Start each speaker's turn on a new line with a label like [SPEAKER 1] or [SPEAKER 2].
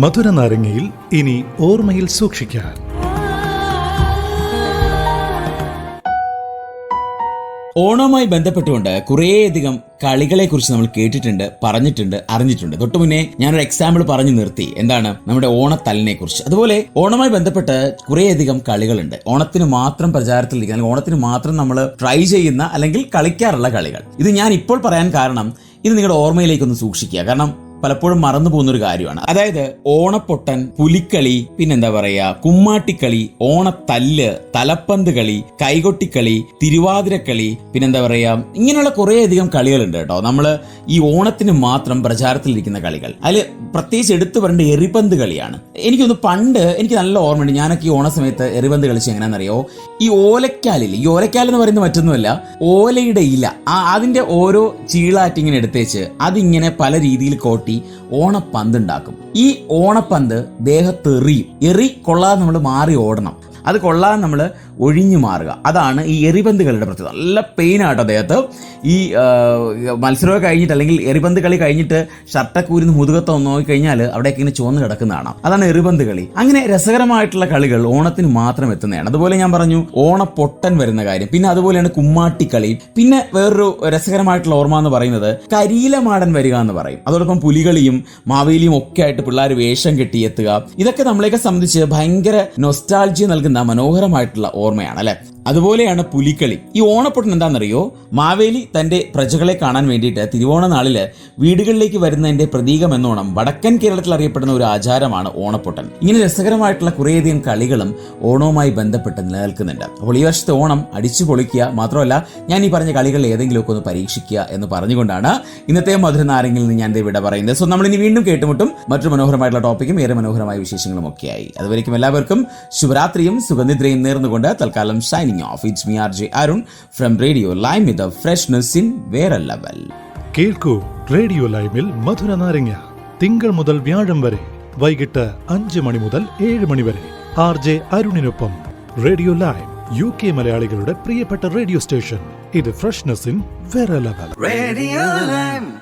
[SPEAKER 1] മധുര നാരങ്ങയിൽ ഇനി ഓർമ്മയിൽ സൂക്ഷിക്കാൻ.
[SPEAKER 2] ഓണവുമായി ബന്ധപ്പെട്ടുകൊണ്ട് കുറേയധികം കളികളെ കുറിച്ച് നമ്മൾ കേട്ടിട്ടുണ്ട് പറഞ്ഞിട്ടുണ്ട് അറിഞ്ഞിട്ടുണ്ട്. തൊട്ടു മുന്നേ ഞാനൊരു എക്സാമ്പിൾ പറഞ്ഞു നിർത്തി. എന്താണ്? നമ്മുടെ ഓണത്തലിനെ കുറിച്ച് അതുപോലെ ഓണവുമായി ബന്ധപ്പെട്ട് കുറേയധികം കളികളുണ്ട്. ഓണത്തിന് മാത്രം പ്രചാരത്തിലിരിക്കുന്ന അല്ലെങ്കിൽ ഓണത്തിന് മാത്രം നമ്മൾ ട്രൈ ചെയ്യുന്ന അല്ലെങ്കിൽ കളിക്കാറുള്ള കളികൾ. ഇത് ഞാൻ ഇപ്പോൾ പറയാൻ കാരണം ഇത് നിങ്ങളുടെ ഓർമ്മയിലേക്കൊന്ന് സൂക്ഷിക്കുക. കാരണം പലപ്പോഴും മറന്നു പോകുന്ന ഒരു കാര്യമാണ്. അതായത് ഓണപ്പൊട്ടൻ പുലിക്കളി പിന്നെന്താ പറയാ കുമ്മാട്ടിക്കളി ഓണത്തല്ല് തലപ്പന്ത് കളി കൈകൊട്ടിക്കളി തിരുവാതിരക്കളി പിന്നെന്താ പറയാ ഇങ്ങനെയുള്ള കുറേയധികം കളികളുണ്ട് കേട്ടോ. നമ്മൾ ഈ ഓണത്തിന് മാത്രം പ്രചാരത്തിലിരിക്കുന്ന കളികൾ. അതിൽ പ്രത്യേകിച്ച് എടുത്തു പറയേണ്ട എറിപന്ത് കളിയാണ്. എനിക്കൊന്ന് പണ്ട് എനിക്ക് നല്ല ഓർമ്മയുണ്ട്. ഞാനൊക്കെ ഈ ഓണ സമയത്ത് എറിപന്ത് കളിച്ച് എങ്ങനെയാണെന്നറിയോ? ഈ ഓലക്കാലിൽ ഈ ഓലക്കാൽ എന്ന് പറയുന്നത് മറ്റൊന്നുമല്ല ഓലയുടെ ഇല. അതിന്റെ ഓരോ ചീളാറ്റിങ്ങനെ എടുത്തേച്ച് അതിങ്ങനെ പല രീതിയിൽ കോട്ടി ഓണപ്പന്ത് ഉണ്ടാക്കും. ഈ ഓണപ്പന്ത് ദേഹത്ത് എറിയും. എറി കൊള്ളാതെ നമ്മൾ മാറി ഓടണം. അത് കൊള്ളാതെ നമ്മൾ ഒഴിഞ്ഞു മാറുക. അതാണ് ഈ എറിപന്തുകളുടെ പ്രത്യേകത. നല്ല പെയിൻ ആട്ടോ അദ്ദേഹത്ത്. ഈ മത്സരമൊക്കെ കഴിഞ്ഞിട്ട് അല്ലെങ്കിൽ എറിപന്ത് കളി കഴിഞ്ഞിട്ട് ഷർട്ടൊക്കെ മുതുകത്ത് ഒന്ന് നോക്കിക്കഴിഞ്ഞാൽ അവിടെയൊക്കെ ഇങ്ങനെ ചുവന്ന് കിടക്കുന്നതാണ് അതാണ് എറിപന്ത് കളി. അങ്ങനെ രസകരമായിട്ടുള്ള കളികൾ ഓണത്തിന് മാത്രം എത്തുന്നതാണ്. അതുപോലെ ഞാൻ പറഞ്ഞു ഓണ പൊട്ടൻ വരുന്ന കാര്യം. പിന്നെ അതുപോലെയാണ് കുമ്മാട്ടിക്കളി പിന്നെ വേറൊരു രസകരമായിട്ടുള്ള ഓർമ്മ എന്ന് പറയുന്നത് കരിയിലമാടൻ വരിക എന്ന് പറയും. അതോടൊപ്പം പുലികളിയും മാവേലിയും ഒക്കെ ആയിട്ട് പിള്ളേർ വേഷം കെട്ടിയെത്തുക ഇതൊക്കെ നമ്മളെയൊക്കെ സംബന്ധിച്ച് ഭയങ്കര നൊസ്റ്റാൾജി നൽകുന്ന മനോഹരമായിട്ടുള്ള ഓർമ്മയാണ് അല്ലെ? അതുപോലെയാണ് പുലിക്കളി. ഈ ഓണപ്പൊട്ടൻ എന്താണെന്നറിയോ? മാവേലി തന്റെ പ്രജകളെ കാണാൻ വേണ്ടിയിട്ട് തിരുവോണ നാളിൽ വീടുകളിലേക്ക് വരുന്നതിന്റെ പ്രതീകം എന്നോണം വടക്കൻ കേരളത്തിൽ അറിയപ്പെടുന്ന ഒരു ആചാരമാണ് ഓണപ്പൊട്ടൻ. ഇങ്ങനെ രസകരമായിട്ടുള്ള കുറേയധികം കളികളും ഓണവുമായി ബന്ധപ്പെട്ട് നിലനിൽക്കുന്നുണ്ട്. അപ്പോൾ ഈ വർഷത്തെ ഓണം അടിച്ചു പൊളിക്കുക മാത്രമല്ല ഞാൻ ഈ പറഞ്ഞ കളികളിൽ ഏതെങ്കിലുമൊക്കെ ഒന്ന് പരീക്ഷിക്കുക എന്ന് പറഞ്ഞുകൊണ്ടാണ് ഇന്നത്തെ മധുര നാരങ്ങിൽ നിന്ന് ഞാൻ വിട പറയുന്നത്. സോ നമ്മൾ ഇനി വീണ്ടും കേട്ടുമുട്ടും മറ്റൊരു മനോഹരമായിട്ടുള്ള ടോപ്പിക്കും ഏറെ മനോഹരമായ വിശേഷങ്ങളും ഒക്കെയായി അതുവരേക്കും എല്ലാവർക്കും ശുഭരാത്രിയും സുഗന്ധിദ്രയും നേർന്നുകൊണ്ട് തൽക്കാലം signing off it's me R J Arun from Radio Lime with freshness in വേറെ ലെവൽ
[SPEAKER 1] കേൾക്കൂ റേഡിയോ ലൈമിൽ മധുര നാരങ്ങ. തിങ്കൾ മുതൽ വ്യാഴം വരെ. വൈകിട്ട് അഞ്ച് മണി മുതൽ ഏഴ് മണി വരെ. ആർ ജെ അരുണിനൊപ്പം. റേഡിയോ ലൈം യു കെ മലയാളികളുടെ പ്രിയപ്പെട്ട റേഡിയോ സ്റ്റേഷൻ ഇത് ഫ്രഷ്നെസ് ഇൻ വേറെ ലെവൽ
[SPEAKER 3] റേഡിയോ Lime.